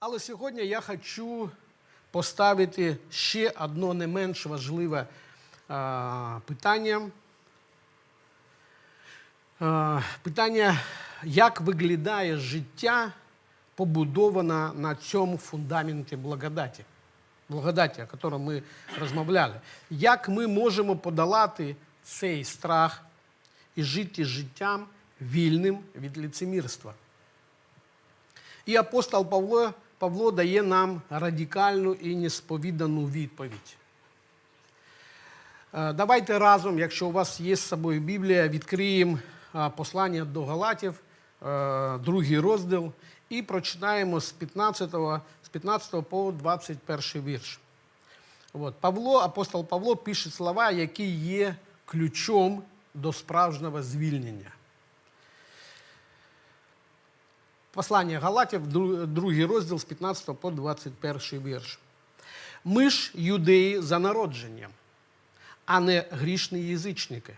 Але сьогодні я хочу поставити ще одне не менш важливе а, питання. А, питання, як виглядає життя, побудоване на цьому фундаменті благодаті, благодаті, о якому ми розмовляли. Як ми можемо подолати цей страх і жити життям вільним від лицемірства? І апостол Павло, Павло дає нам радикальну і несповідану відповідь. Е, Давайте разом, якщо у вас є з собою Біблія, відкриємо е, послання до Галатів, е, другий розділ, і прочитаємо з 15, з 15 по 21 вірш. От. Павло, апостол Павло пише слова, які є ключом до справжнього звільнення. Послання Галатів, другий розділ з 15 по 21 вірш. Ми ж юдеї за народженням, а не грішні язичники.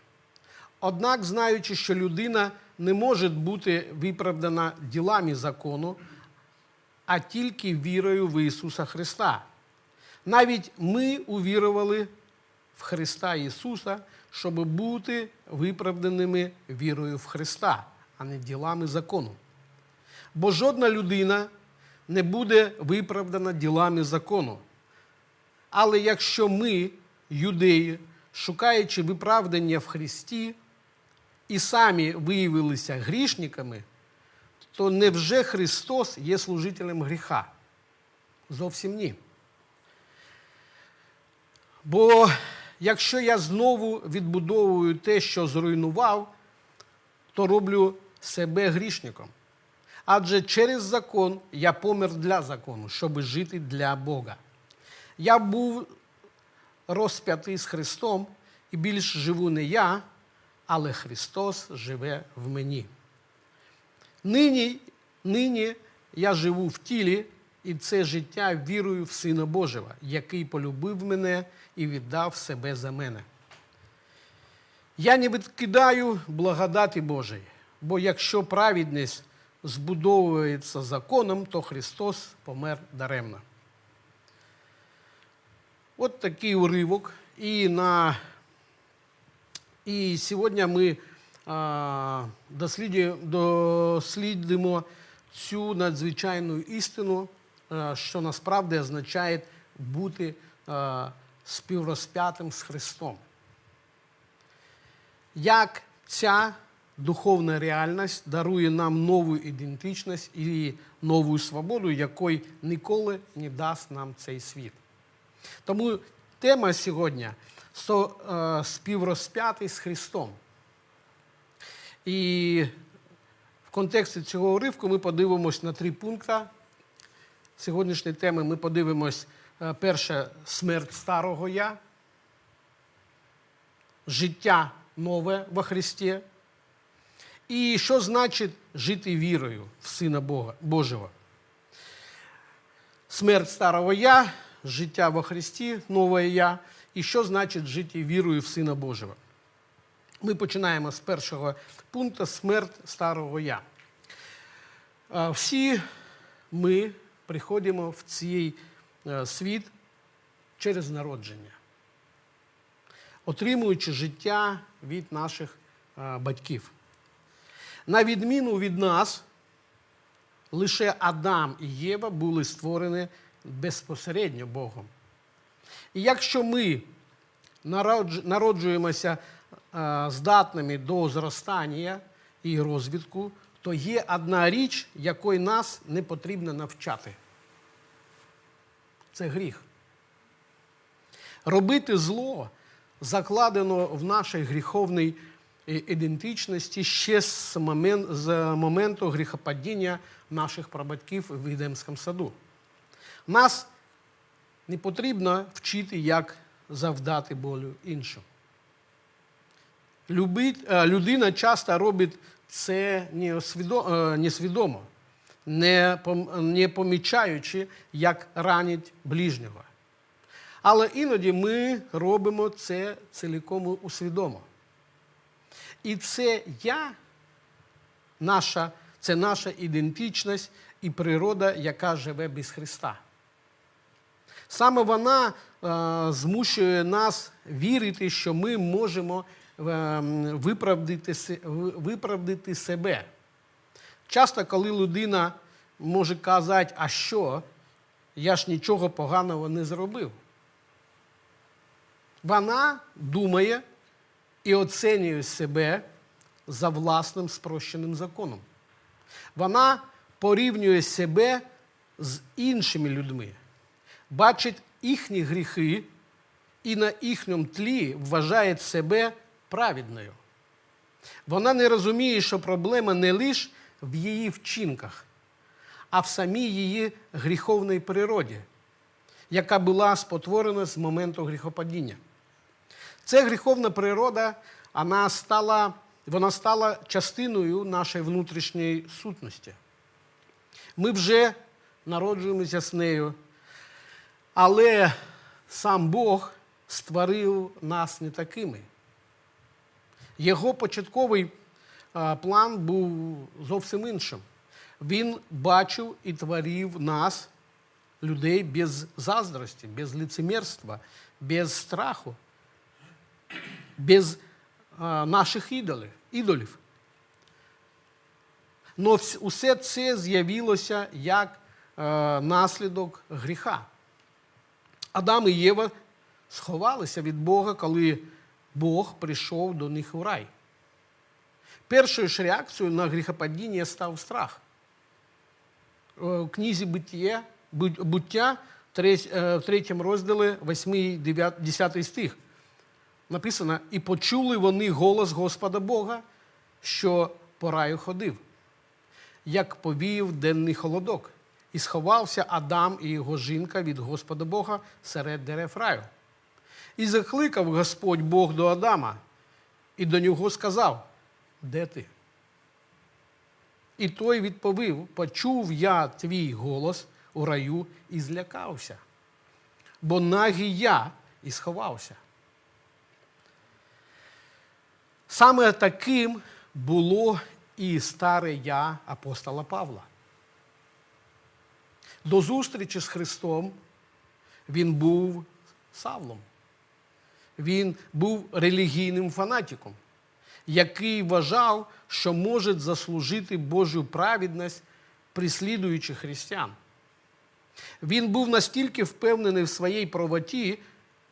Однак, знаючи, що людина не може бути виправдана ділами закону, а тільки вірою в Ісуса Христа. Навіть ми увірували в Христа Ісуса, щоб бути виправданими вірою в Христа, а не ділами закону. Бо жодна людина не буде виправдана ділами закону. Але якщо ми, юдеї, шукаючи виправдання в Христі, і самі виявилися грішниками, то невже Христос є служителем гріха? Зовсім ні. Бо якщо я знову відбудовую те, що зруйнував, то роблю себе грішником. Адже через закон я помер для закону, щоб жити для Бога. Я був розп'ятий з Христом, і більш живу не я, але Христос живе в мені. Нині, нині я живу в тілі, і це життя вірую в Сина Божого, який полюбив мене і віддав себе за мене. Я не відкидаю благодаті Божої, бо якщо праведність збудовується законом, то Христос помер даремно. От такий уривок. І, на... і сьогодні ми а, дослідимо цю надзвичайну істину, що насправді означає бути а, співрозп'ятим з Христом. Як ця духовна реальність дарує нам нову ідентичність і нову свободу, якої ніколи не дасть нам цей світ. Тому тема сьогодні е, співрозп'ятий з Христом. І в контексті цього уривку ми подивимось на три пункти. Сьогоднішньої теми ми подивимось е, перше смерть старого я, життя нове во Христі. І що значить жити вірою в Сина Бога, Божого? Смерть старого я, життя во Христі, нове я. І що значить жити вірою в Сина Божого? Ми починаємо з першого пункту смерть старого я. Всі ми приходимо в цей е, світ через народження, отримуючи життя від наших е, батьків. На відміну від нас, лише Адам і Єва були створені безпосередньо Богом. І якщо ми народжуємося е, здатними до зростання і розвитку, то є одна річ, якої нас не потрібно навчати. Це гріх. Робити зло закладено в нашій гріховній і- ідентичності ще з, момент, з моменту гріхопадіння наших прабатьків в Едемському саду. Нас не потрібно вчити, як завдати болю іншим. Е, людина часто робить це е, несвідомо, не, не помічаючи, як ранить ближнього. Але іноді ми робимо це цілком усвідомо. І це я, наша, це наша ідентичність, і природа, яка живе без Христа. Саме вона е, змушує нас вірити, що ми можемо е, виправдати, се- ви- виправдати себе. Часто, коли людина може казати, а що, я ж нічого поганого не зробив. Вона думає і оцінює себе за власним спрощеним законом. Вона порівнює себе з іншими людьми, бачить їхні гріхи і на їхньому тлі вважає себе праведною. Вона не розуміє, що проблема не лише в її вчинках, а в самій її гріховній природі, яка була спотворена з моменту гріхопадіння. Ця гріховна природа вона стала, вона стала частиною нашої внутрішньої сутності. Ми вже народжуємося з нею, але сам Бог створив нас не такими. Його початковий план був зовсім іншим. Він бачив і творив нас, людей, без заздрості, без лицемірства, без страху, без наших ідолів. Но усе це з'явилося як е, наслідок гріха. Адам і Єва сховалися від Бога, коли Бог прийшов до них у рай. Першою ж реакцією на гріхопадіння став страх. Е, У книзі «Битє», «Бут- буття, е, в третьому розділі, 8 10 стих. Написано: і почули вони голос Господа Бога, що по раю ходив, як повіяв денний холодок, і сховався Адам і його жінка від Господа Бога серед дерев раю. І закликав Господь Бог до Адама, і до нього сказав: Де ти? І той відповів: Почув я твій голос у раю і злякався, бо нагий я і сховався. Саме таким було і старе я апостола Павла. До зустрічі з Христом він був Савлом. Він був релігійним фанатиком, який вважав, що може заслужити Божу праведність, прислідуючи християн. Він був настільки впевнений в своїй правоті,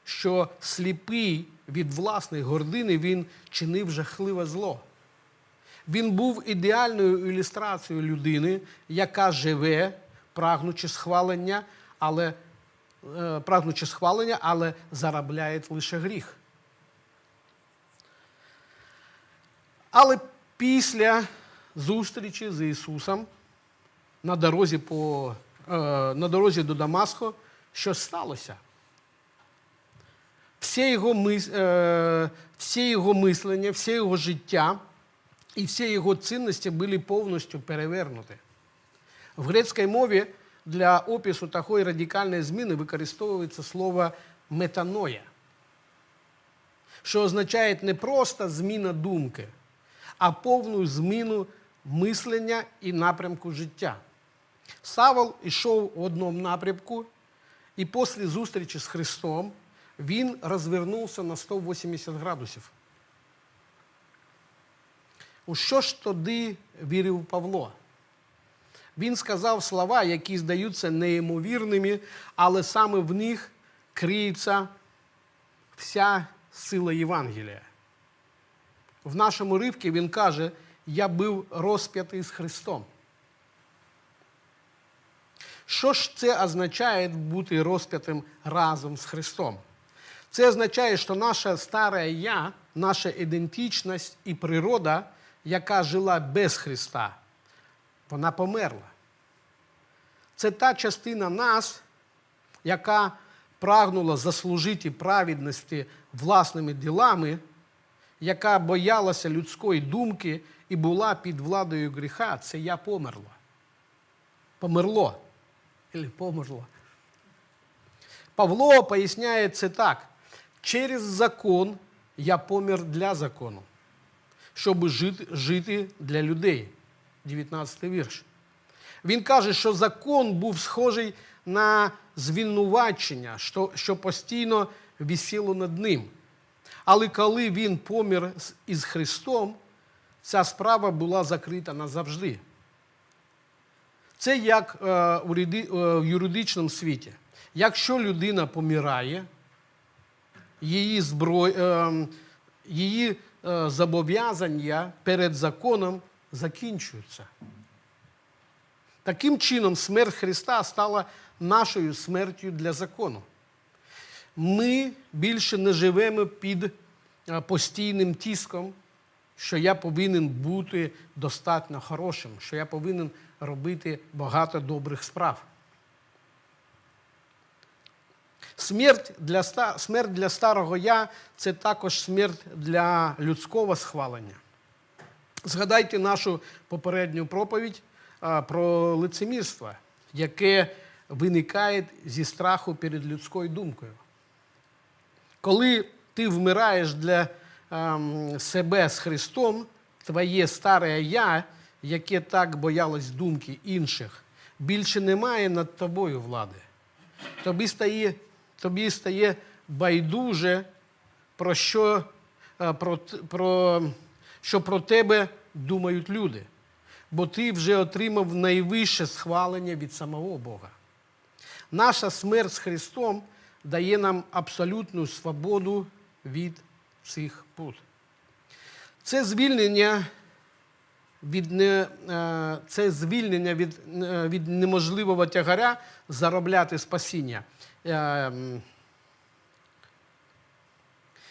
що сліпий від власної гордини він чинив жахливе зло. Він був ідеальною ілюстрацією людини, яка живе, прагнучи схвалення, але, е, прагнучи схвалення, але заробляє лише гріх. Але після зустрічі з Ісусом на дорозі, по, е, на дорозі до Дамаску щось сталося. Все його, мис, е, всі його мислення, все його життя і всі його цінності були повністю перевернуті. В грецькій мові для опису такої радикальної зміни використовується слово метаноя, що означає не просто зміна думки, а повну зміну мислення і напрямку життя. Савол йшов в одному напрямку, і після зустрічі з Христом він розвернувся на 180 градусів. У що ж тоді вірив Павло? Він сказав слова, які здаються неймовірними, але саме в них криється вся сила Євангелія. В нашому ривці він каже: Я був розп'ятий з Христом. Що ж це означає бути розп'ятим разом з Христом? Це означає, що наша старе я, наша ідентичність і природа, яка жила без Христа, вона померла. Це та частина нас, яка прагнула заслужити праведності власними ділами, яка боялася людської думки і була під владою гріха, це я померла. Померло. Или померло. Павло поясняє це так. Через закон я помер для закону, щоб жити, жити для людей. 19 вірш. Він каже, що закон був схожий на звинувачення, що, що постійно висіло над ним. Але коли він помір із Христом, ця справа була закрита назавжди. Це як е, у е, в юридичному світі. Якщо людина помирає, її, зброй, е, її е, зобов'язання перед законом закінчуються. Таким чином, смерть Христа стала нашою смертю для закону. Ми більше не живемо під е, постійним тиском, що я повинен бути достатньо хорошим, що я повинен робити багато добрих справ. Смерть для, смерть для старого я це також смерть для людського схвалення. Згадайте нашу попередню проповідь про лицемірство, яке виникає зі страху перед людською думкою. Коли ти вмираєш для ем, себе з Христом, твоє старе я, яке так боялось думки інших, більше не має над тобою влади. Тобі стає, тобі стає байдуже, про що, е, про, про, що про тебе думають люди. Бо ти вже отримав найвище схвалення від самого Бога. Наша смерть з Христом дає нам абсолютну свободу від цих пут. Це звільнення від, не, е, це звільнення від, е, від неможливого тягаря заробляти спасіння,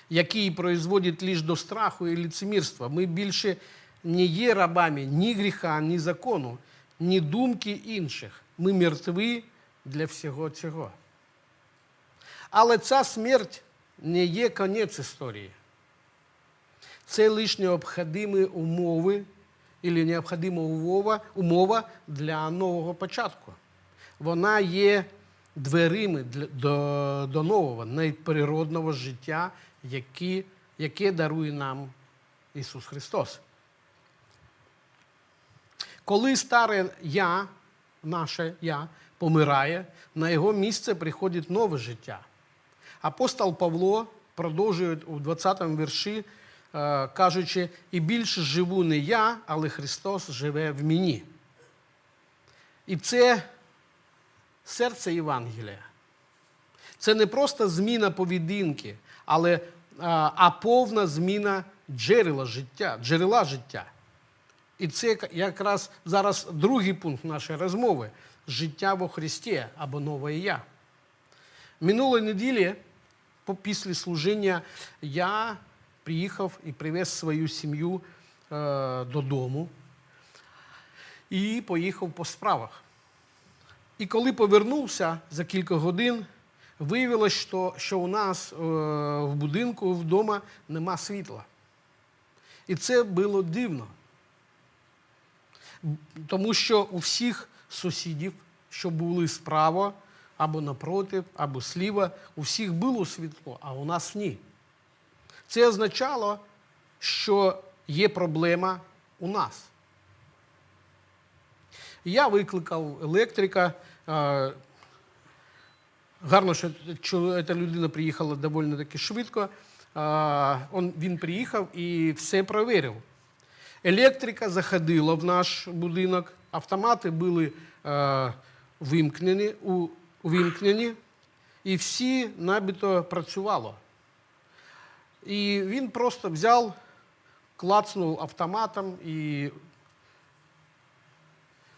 який производить лише до страху і лицемірства. Ми більше не є рабами ні гріха, ні закону, ні думки інших. Ми мертві для всього цього. Але ця смерть не є кінець історії. Це лише необхідні умови або необхідна умова для нового початку. Вона є дверима до, до нового, найприродного життя, яке, яке дарує нам Ісус Христос. Коли старе я, наше я, помирає, на його місце приходить нове життя. Апостол Павло продовжує у 20 вірші, е, кажучи, і більше живу не я, але Христос живе в мені. І це серце Євангелія. Це не просто зміна поведінки, але а, а повна зміна джерела життя, джерела життя. І це якраз зараз другий пункт нашої розмови життя во Христі або нове я. Минулої неділі, після служіння, я приїхав і привез свою сім'ю е, додому і поїхав по справах. І коли повернувся за кілька годин, виявилось, що, що у нас е, в будинку вдома нема світла. І це було дивно. Тому що у всіх сусідів, що були справа, або напроти, або сліва, у всіх було світло, а у нас ні. Це означало, що є проблема у нас. Я викликав електрика. Гарно, що ця людина приїхала доволі таки швидко. Він приїхав і все провірив. Електрика заходила в наш будинок, автомати були вимкнені, увімкнені, і всі набито працювало. І він просто взяв, клацнув автоматом, і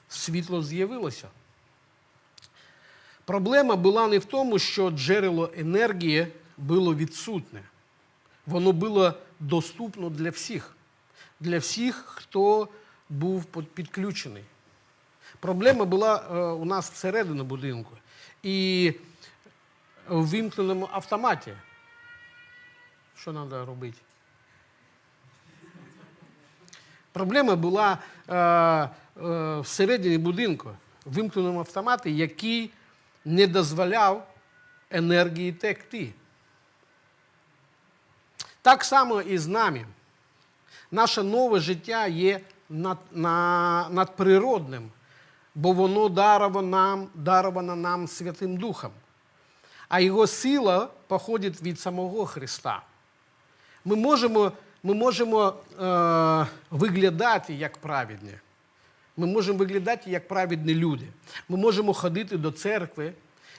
світло з'явилося. Проблема була не в тому, що джерело енергії було відсутне. Воно було доступно для всіх, для всіх, хто був підключений. Проблема була е, у нас всередині будинку. І в вимкненому автоматі. Що треба робити? Проблема була е, всередині будинку, вимкненому автоматі, який не дозволяв енергії текти. Так само і з нами. Наше нове життя є над, на, надприродним. бо воно даровано нам, даровано нам Святим Духом. А його сила походить від самого Христа. Ми можемо, ми можемо е, виглядати як праведні. Ми можемо виглядати як праведні люди. Ми можемо ходити до церкви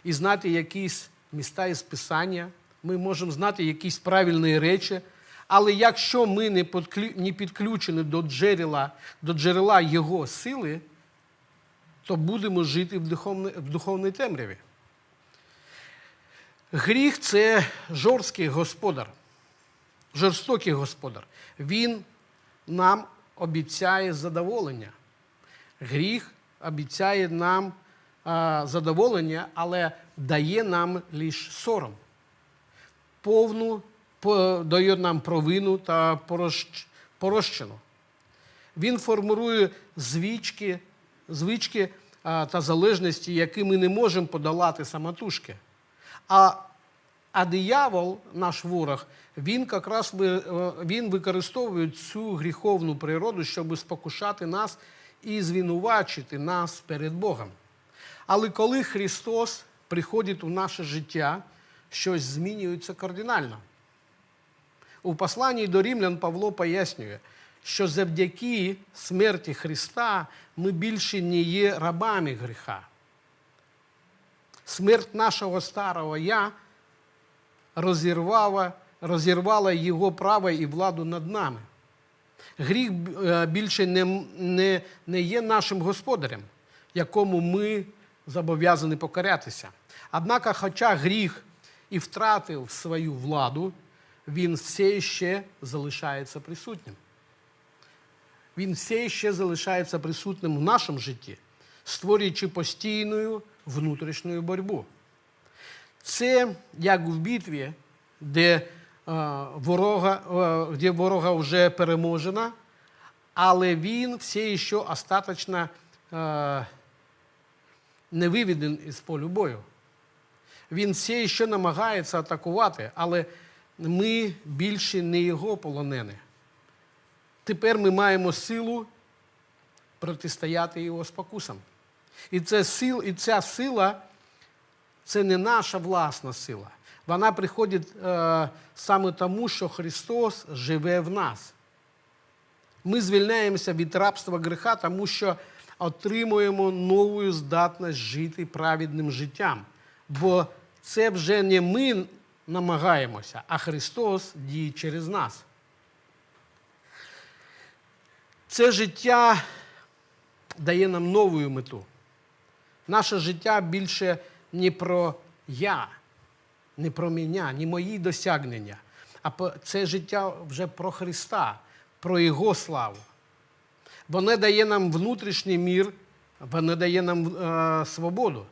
і знати якісь міста із Писання. Ми можемо знати якісь правильні речі. Але якщо ми не підключені до джерела, до джерела Його сили, то будемо жити в духовній, в духовній темряві. Гріх це жорсткий господар, жорстокий господар. Він нам обіцяє задоволення. Гріх обіцяє нам а, задоволення, але дає нам лише сором. Повну по- дає нам провину та порощ- порощину. Він формує звички, звички а, та залежності, які ми не можемо подолати самотужки. А, а диявол, наш ворог, він якраз е, він використовує цю гріховну природу, щоб спокушати нас і звинувачити нас перед Богом. Але коли Христос приходить у наше життя, щось змінюється кардинально. У посланні до римлян Павло пояснює, що завдяки смерті Христа ми більше не є рабами гріха. Смерть нашого старого я розірвала, розірвала його право і владу над нами. Гріх е, більше не, не, не є нашим господарем, якому ми зобов'язані покорятися. Однак, хоча гріх і втратив свою владу, він все ще залишається присутнім. Він все ще залишається присутнім в нашому житті, створюючи постійну внутрішню боротьбу. Це як в битві, де, ворога, е, де ворога вже переможена, але він все ще остаточно е, не виведен із полю бою. Він все ще намагається атакувати, але ми більше не його полонені. Тепер ми маємо силу протистояти його спокусам. І, це сил, і ця сила це не наша власна сила. Вона приходить е, саме тому, що Христос живе в нас. Ми звільняємося від рабства гріха, тому що отримуємо нову здатність жити праведним життям. Бо це вже не ми намагаємося, а Христос діє через нас. Це життя дає нам нову мету. Наше життя більше не про я, не про мене, не мої досягнення, а це життя вже про Христа, про Його славу. Воно дає нам внутрішній мір, воно дає нам е, свободу.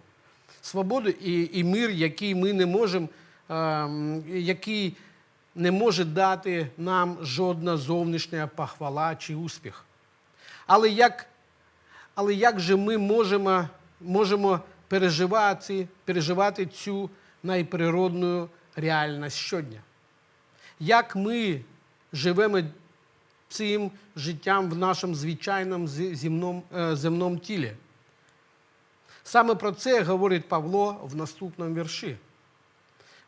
Свободу і, і мир, який ми не можемо, е, який не може дати нам жодна зовнішня похвала чи успіх. Але як, але як же ми можемо, можемо переживати, переживати цю найприродну реальність щодня? Як ми живемо цим життям в нашому звичайному земному, е, земному тілі? Саме про це говорить Павло в наступному вірші.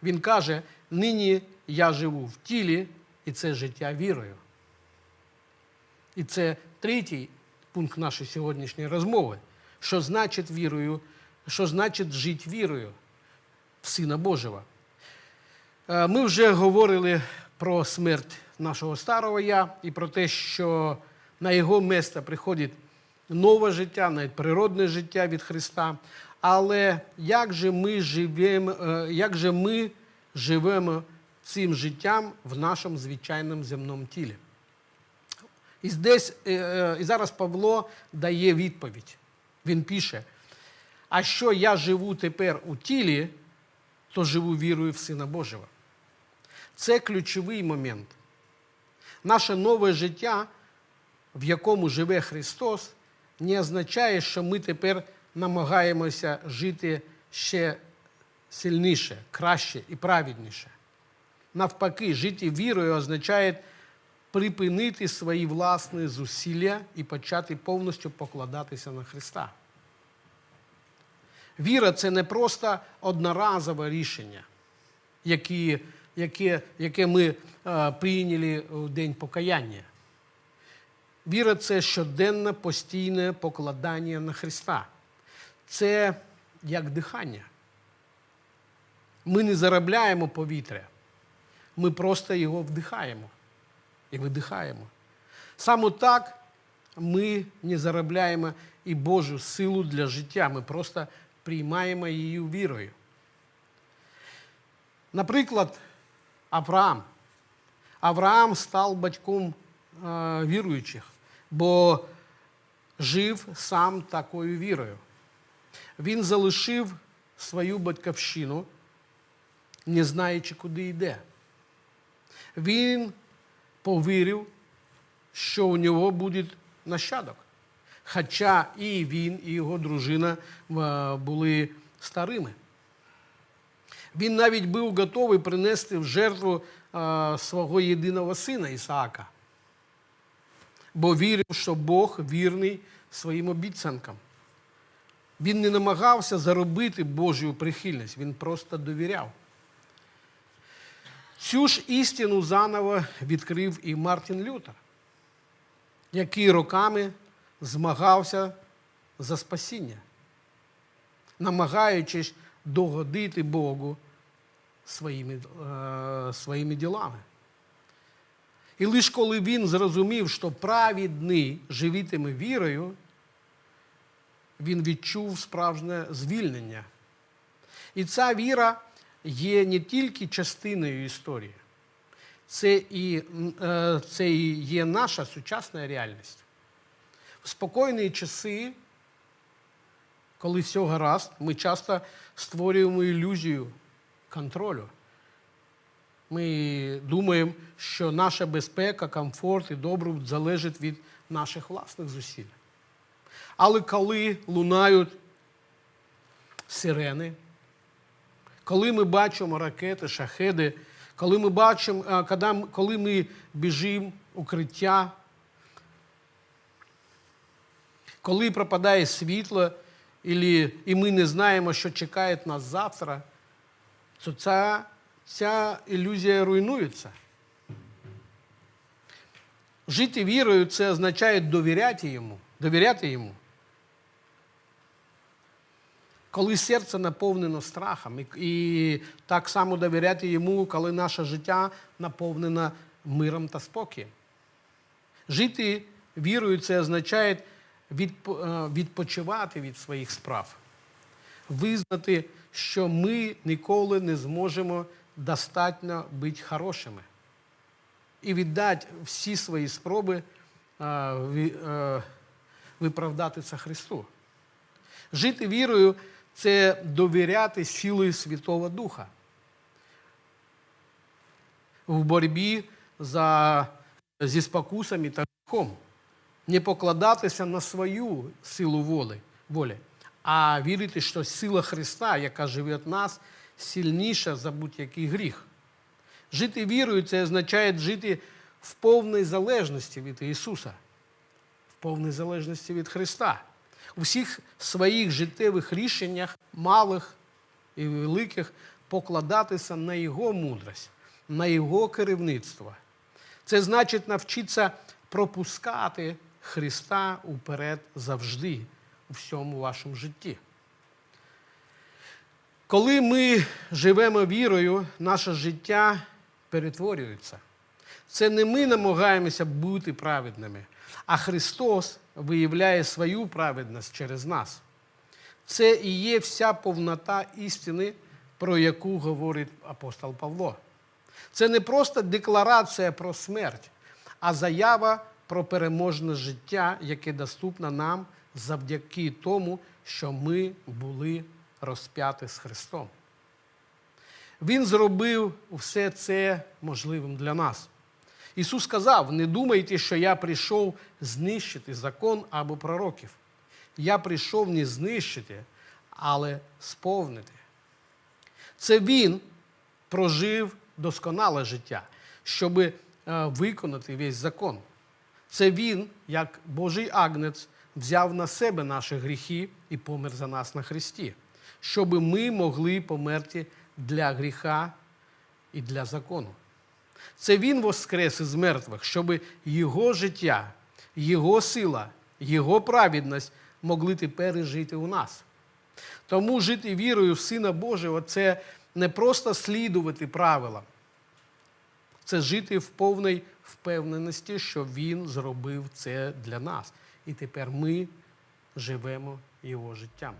Він каже: нині я живу в тілі, і це життя вірою. І це третій пункт нашої сьогоднішньої розмови. Що значить вірою, що значить жити вірою Сина Божого. Е, Ми вже говорили про смерть нашого старого я і про те, що на його місце приходить нове життя, навіть природне життя від Христа. Але як же ми живемо, е, як же ми живемо цим життям в нашому звичайному земному тілі? І, здесь, е, і зараз Павло дає відповідь. Він пише: а що я живу тепер у тілі, то живу вірою в Сина Божого. Це ключовий момент. Наше нове життя, в якому живе Христос, не означає, що ми тепер намагаємося жити ще сильніше, краще і праведніше. Навпаки, жити вірою означає припинити свої власні зусилля і почати повністю покладатися на Христа. Віра це не просто одноразове рішення, які, яке, яке ми е, прийняли у день покаяння. Віра це щоденне постійне покладання на Христа. Це як дихання. Ми не заробляємо повітря, ми просто його вдихаємо і видихаємо. Саме так ми не заробляємо і Божу силу для життя. Ми просто приймаємо її вірою. Наприклад, Авраам. Авраам став батьком е, віруючих, бо жив сам такою вірою. Він залишив свою батьківщину, не знаючи, куди йде. Він повірив, що у нього буде нащадок. Хоча і він, і його дружина е, були старими. Він навіть був готовий принести в жертву е, свого єдиного сина Ісаака, бо вірив, що Бог вірний своїм обіцянкам. Він не намагався заробити Божу прихильність, він просто довіряв. Цю ж істину заново відкрив і Мартін Лютер, який роками змагався за спасіння, намагаючись догодити Богу своїми, е, своїми ділами. І лише коли він зрозумів, що праведний живітиме вірою, він відчув справжнє звільнення. І ця віра є не тільки частиною історії, це і, е, це і є наша сучасна реальність. В спокійні часи, коли все гаразд, ми часто створюємо ілюзію контролю. Ми думаємо, що наша безпека, комфорт і добробут залежить від наших власних зусиль. Але коли лунають сирени, коли ми бачимо ракети, шахеди, коли ми бачимо, коли- коли ми біжимо укриття, коли пропадає світло, і ми не знаємо, що чекає нас завтра, то ця, ця ілюзія руйнується. Жити вірою це означає довіряти йому, довіряти йому. Коли серце наповнено страхом, і, і так само довіряти йому, коли наше життя наповнено миром та спокоєм. Жити вірою це означає відпочивати від своїх справ, визнати, що ми ніколи не зможемо достатньо бути хорошими, і віддати всі свої спроби е, е, виправдатися Христу. Жити вірою це довіряти силі Святого Духа в боротьбі за, зі спокусами та гріхом. Не покладатися на свою силу волі, волі, а вірити, що сила Христа, яка живе в нас, сильніша за будь-який гріх. Жити вірою це означає жити в повній залежності від Ісуса, в повній залежності від Христа. У всіх своїх життєвих рішеннях, малих і великих, покладатися на Його мудрість, на Його керівництво. Це значить навчитися пропускати Христа уперед завжди у всьому вашому житті. Коли ми живемо вірою, наше життя перетворюється. Це не ми намагаємося бути праведними, а Христос виявляє свою праведність через нас. Це і є вся повнота істини, про яку говорить апостол Павло. Це не просто декларація про смерть, а заява про переможне життя, яке доступне нам завдяки тому, що ми були розп'яті з Христом. Він зробив все це можливим для нас. Ісус сказав: не думайте, що я прийшов знищити закон або пророків. Я прийшов не знищити, але сповнити. Це Він прожив досконале життя, щоб виконати весь закон. Це Він, як Божий агнець, взяв на себе наші гріхи і помер за нас на Христі, щоб ми могли померти для гріха і для закону. Це Він воскрес із мертвих, щоб Його життя, Його сила, Його праведність могли тепер і жити у нас. Тому жити вірою в Сина Божого це не просто слідувати правилам, це жити в повній впевненості, що Він зробив це для нас. І тепер ми живемо Його життям.